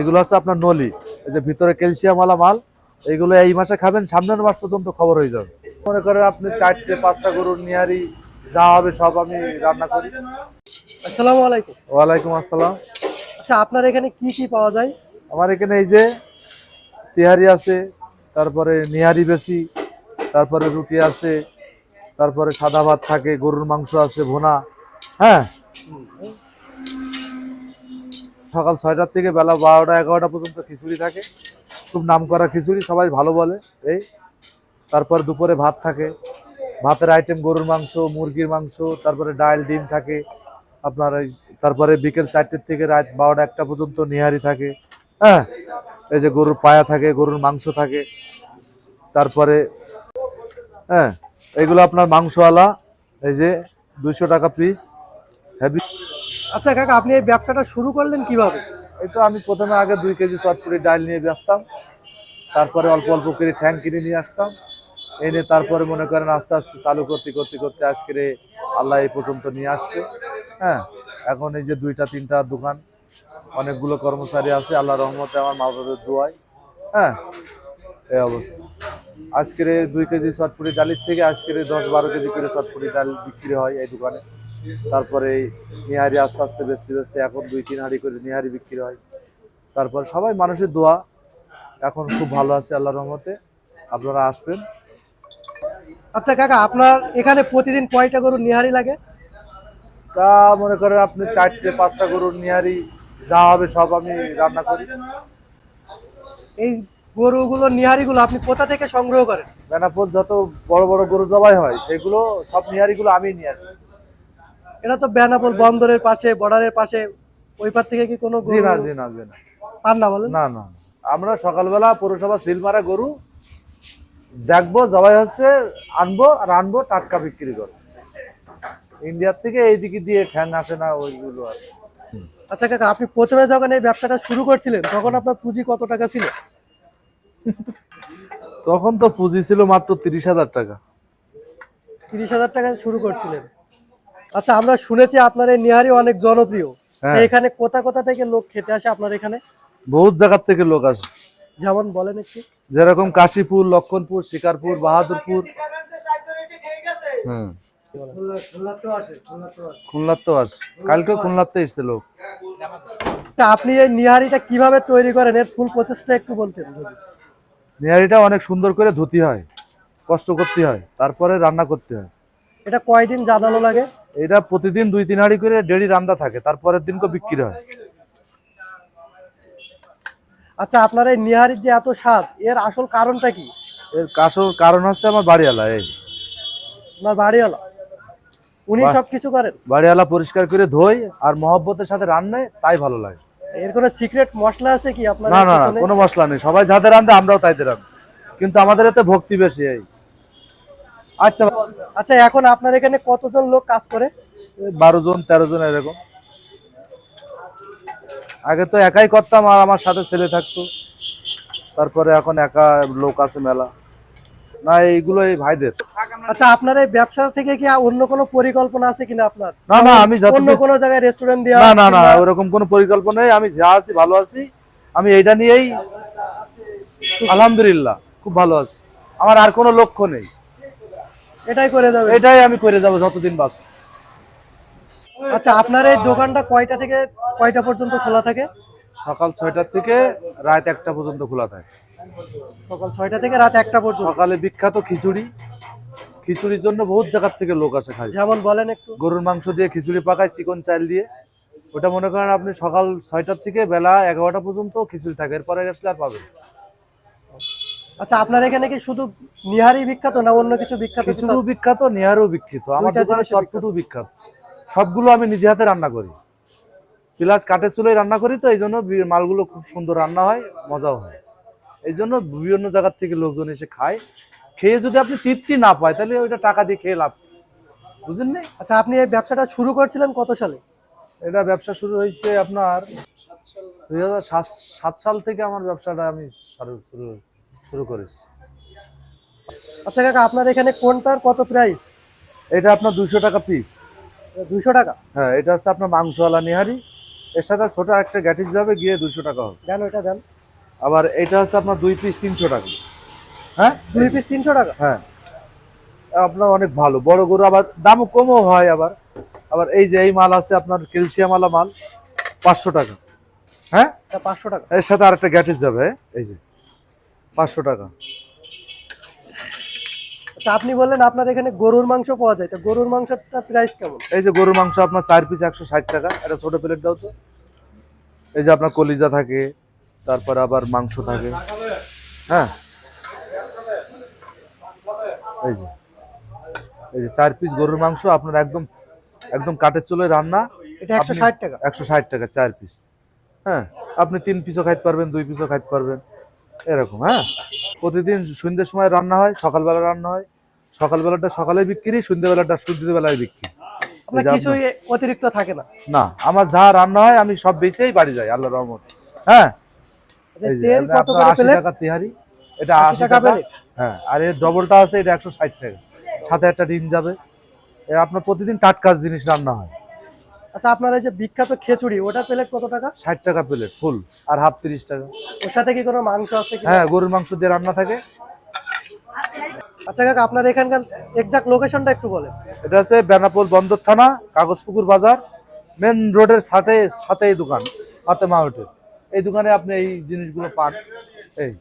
এগুলো আছে আপনার নলি এই যে ভিতরে ক্যালসিয়াম ওয়ালা মাল এইগুলো এই মাসে খাবেন সামনের মাস পর্যন্ত খবর হয়ে যাবে। মনে করেন আপনি চারটে পাঁচটা গরুর নিহারি যা হবে সব আমি রান্না করি। আসসালামু আলাইকুম। ওয়ালাইকুম আসসালাম। আচ্ছা আপনার এখানে কি কি পাওয়া যায়? আমার এখানে এই যে তিহারি আছে তারপরে নিহারি বেশি তারপরে রুটি আছে তারপরে সাদা ভাত থাকে গরুর মাংস আছে ভুনা। হ্যাঁ সকাল ছয়টার থেকে বেলা বারোটা এগারোটা পর্যন্ত খিচুড়ি থাকে। খুব নাম করা খিচুড়ি, সবাই ভালো বলে এই। তারপর দুপুরে ভাত থাকে। ভাতের আইটেম গরুর মাংস, মুরগির মাংস, তারপরে ডাল, ডিম থাকে। আপনার ওই তারপরে বিকেল চারটের থেকে রাত বারোটা একটা পর্যন্ত নিহারি থাকে। হ্যাঁ এই যে গরুর পায়া থাকে, গরুর মাংস থাকে। তারপরে হ্যাঁ এগুলো আপনার মাংসওয়ালা, এই যে দুইশো টাকা পিস হেভি আচ্ছা কাকা, আপনি এই ব্যবসাটা শুরু করলেন কীভাবে? এটা আমি প্রথমে আগে দুই কেজি চটপুরি ডাল নিয়ে বেচতাম তারপরে অল্প অল্প করে ঠ্যাং কিনে নিয়ে আসতাম। এনে তারপরে মনে করেন আস্তে আস্তে চালু করতে করতে করতে আজকের আল্লাহ এই পর্যন্ত নিয়ে আসছে। হ্যাঁ এখন এই যে দুইটা, তিনটা দোকান, অনেকগুলো কর্মচারী আছে আল্লাহ রহমতে আমার মা বাবার দোয়ায়। হ্যাঁ এই অবস্থা। আজকের দুই কেজি চটপুরি ডালির থেকে আজকের দশ বারো কেজি করে চটপুরি ডাল বিক্রি হয় এই দোকানে। তারপরে এই নিহারি আস্তে আস্তে বেচতে বেচতে এখন দুই তিন হাঁড়ি করে নিহারি বিক্রি হয়। তারপর সবাই মানুষের দোয়া এখন খুব ভালো আছে আল্লাহর রহমতে। আপনারা আসবেন। আচ্ছা কাকা আপনার এখানে প্রতিদিন কয়টা গরু নিহারি লাগে? তা মনে করেন আপনি চারটে পাঁচটা গরুর নিহারি যা হবে সব আমি রান্না করি। এই গরুগুলো নিহারিগুলো আপনি কোথা থেকে সংগ্রহ করেন? বেনাপুর যত বড় বড় গরু জবাই হয় সেগুলো সব নিহারিগুলো আমি নিয়ে আসি। এটা তো বেনাপোল বন্দরের পাশে বর্ডারের পাশে ওই পার থেকে কি কোনো জি না জি না জি না। পান না বলেন? না না আমরা সকালবেলা পৌরসভা সিল মারা গরু দেখব জবাই হচ্ছে আনব আর আনব টাটকা বিক্রি করব। ইন্ডিয়ার থেকে এইদিকে দিয়ে ঠ্যাং আসে না ওইগুলো আসে। আচ্ছা কাকা আপনি প্রথমে যখন এই ব্যবসাটা শুরু করছিলেন তখন আপনার পুঁজি কত টাকা ছিল? তখন তো পুঁজি ছিল মাত্র তিরিশ হাজার টাকা। তিরিশ হাজার টাকা শুরু করছিলেন। আচ্ছা আমরা শুনেছি আপনার এই নিহারি অনেক জনপ্রিয়। হ্যাঁ। এখানে কোথা কোথা থেকে লোক খেতে আসে আপনার এখানে? বহুত জায়গার থেকে লোক আসে। যেমন বলেন একটু। যেরকম কাশীপুর লক্ষণপুর শিকারপুর বাহাদুরপুর। হুম। আপনি এই নিহারিটা কীভাবে তৈরি করেন? এর ফুল প্রসেসটা একটু বলতেন। নিহারিটা অনেক সুন্দর করে ধুতি হয় কষ্ট করতে হয় তারপরে রান্না করতে হয়। এটা কয়দিন জানানো লাগে? এটা প্রতিদিন দুই তিন হাঁড়ি করে ডেড়ি রান্না থাকে তারপরের দিনকে বিক্রি হয়। আচ্ছা আপনার এই নিহারির যে এত স্বাদ এর আসল কারণটা কি? এর কাশর কারণ হচ্ছে আমার বাড়িওয়ালা এই। আপনার বাড়িওয়ালা? উনি বাহ। সব কিছু করেন? বাড়িওয়ালা পরিষ্কার করে ধোয় আর মহব্বতের সাথে রান্নায় তাই ভালো লাগে। এর কোনো সিক্রেট মশলা আছে কি আপনার না না কোনো মশলা নেই। সবাই যাদের রান্ধে আমরাও তাইদের রান্ধি কিন্তু আমাদের এতে ভক্তি বেশি এই। আচ্ছা আচ্ছা এখন আপনার এখানে কতজন লোক কাজ করে? বারো জন তেরো জন এরকম। আগে তো একাই করতাম আর আমার সাথে ছেলে থাকতো। তারপরে এখন একা লোক আছে মেলা। না এইগুলো এই ভাইদের। আচ্ছা আপনার এই ব্যবসা থেকে কি অন্য কোনো পরিকল্পনা আছে কিনা আপনার? না না আমি অন্য কোনো জায়গায় রেস্টুরেন্ট দেওয়া না না না ওরকম কোনো পরিকল্পনা নেই। আমি যা আছি ভালো আছি। আমি এইটা নিয়েই আলহামদুলিল্লাহ খুব ভালো আছি। আমার আর কোনো লক্ষ্য নেই। এটাই করে যাবে এটাই আমি করে যাব যতদিন বাঁচব। আচ্ছা আপনার এই দোকানটা কয়টা থেকে কয়টা পর্যন্ত খোলা থাকে? সকাল ছয়টার থেকে রাত একটা পর্যন্ত খোলা থাকে। সকাল ছয়টা থেকে রাত একটা পর্যন্ত? সকালে বিখ্যাত খিচুড়ি। খিচুড়ির জন্য বহুত জায়গার থেকে লোক আসে খায়। যেমন বলেন একটু। গরুর মাংস দিয়ে খিচুড়ি পাকায় চিকন চাল দিয়ে। ওটা মনে করেন আপনি সকাল ছয়টার থেকে বেলা এগারোটা পর্যন্ত খিচুড়ি থাকে। এরপরে গেছলে আর পাবেন আচ্ছা আপনার এখানে কি শুধু নিহারি বিখ্যাত না অন্য কিছু বিখ্যাত শুধু বিখ্যাত নিহারও বিখ্যাত। আমার দোকানে জিনিসই বিখ্যাত। সবগুলো আমি নিজে হাতে রান্না করি। প্লাস কাঠের চুলোয় রান্না করি তো এই জন্য মালগুলো খুব সুন্দর রান্না হয় মজাও হয়। এই জন্য বিভিন্ন জায়গার থেকে লোকজন এসে খায়। খেয়ে যদি আপনি তৃপ্তি না পায় তাহলে ওইটা টাকা দিয়ে খেয়ে লাভ বুঝলেন নি আচ্ছা আপনি এই ব্যবসাটা শুরু করেছিলেন কত সালে? এটা ব্যবসা শুরু হয়েছে আপনার দুই হাজার সাত সাল থেকে আমার ব্যবসাটা আমি শুরু শুরু- করেছি। আচ্ছা কাকা আপনার এখানে কোনটার কত প্রাইস এটা আপনার দুশো টাকা পিস দুশো টাকা? হ্যাঁ এটা হচ্ছে আপনার মাংসওয়ালা নিহারি। এর সাথে ছোট একটা গ্যাটিস যাবে গিয়ে দুশো টাকা হবে। দেন ওইটা দেন। আবার এটা হচ্ছে আপনার দুই পিস তিনশো টাকা। হ্যাঁ? দুই পিস তিনশো টাকা? হ্যাঁ। আপনার অনেক ভালো। বড় গরু আবার দামও কমও হয় আবার। আবার এই যে এই মাল আছে আপনার ক্যালসিয়াম আলা মাল পাঁচশো টাকা। হ্যাঁ? পাঁচশো টাকা। এর সাথে আরেকটা গ্যাটিস যাবে? এই যে। পাঁচশো টাকা। আচ্ছা আপনি বললেন আপনার এখানে গরুর মাংস পাওয়া যায় তো গরুর মাংসটা প্রাইস কেমন? এই যে গরুর মাংস আপনার চার পিস একশো ষাট টাকা এটা ছোট প্লেট দাও তো। এই যে আপনার কলিজা থাকে তারপর আবার মাংস থাকে। হ্যাঁ। এই যে এই যে চার পিস গরুর মাংস আপনার একদম একদম কাঠের চুলোয় রান্না। এটা একশো ষাট টাকা। একশো ষাট টাকা চার পিস হ্যাঁ আপনি তিন পিসও খাইতে পারবেন দুই পিসও খাইতে পারবেন। এরকম হ্যাঁ? প্রতিদিন সন্ধ্যের সময় রান্না হয় সকালবেলা রান্না হয়। সকালবেলাটা সকালে বিক্রি সন্ধ্যেবেলাটা সন্ধ্যেবেলায় বিক্রি। কিছুই অতিরিক্ত থাকে না। না আমার যা রান্না হয় আমি সব বেচেই বাড়ি যাই আল্লাহ রহমত। হ্যাঁ? আচ্ছা, এই যে, তেল এটা কত আপনার করে 80 প্লেট? টাকা তেহারি এটা আশি টাকা হ্যাঁ আর এর ডবলটা আছে এটা একশো ষাট টাকা। সাথে একটা ডিম যাবে। আপনার প্রতিদিন টাটকা জিনিস রান্না হয়। আচ্ছা আপনার এই যে বিখ্যাত খিচুড়ি ওটা প্লেট কত টাকা? ষাট টাকা প্লেট ফুল আর হাফ তিরিশ টাকা। ওর সাথে কি কোনো মাংস আছে কি হ্যাঁ গরুর মাংস দিয়ে রান্না থাকে। আচ্ছা কাকা আপনার এখানকার এক্সাক্ট লোকেশনটা একটু বলেন। এটা হচ্ছে বেনাপোল বন্দর থানা কাগজপুকুর বাজার মেন রোডের সাথে সাথে এই দোকান ফাতেমা হোটেল এই দোকানে আপনি এই জিনিসগুলো পান। এই।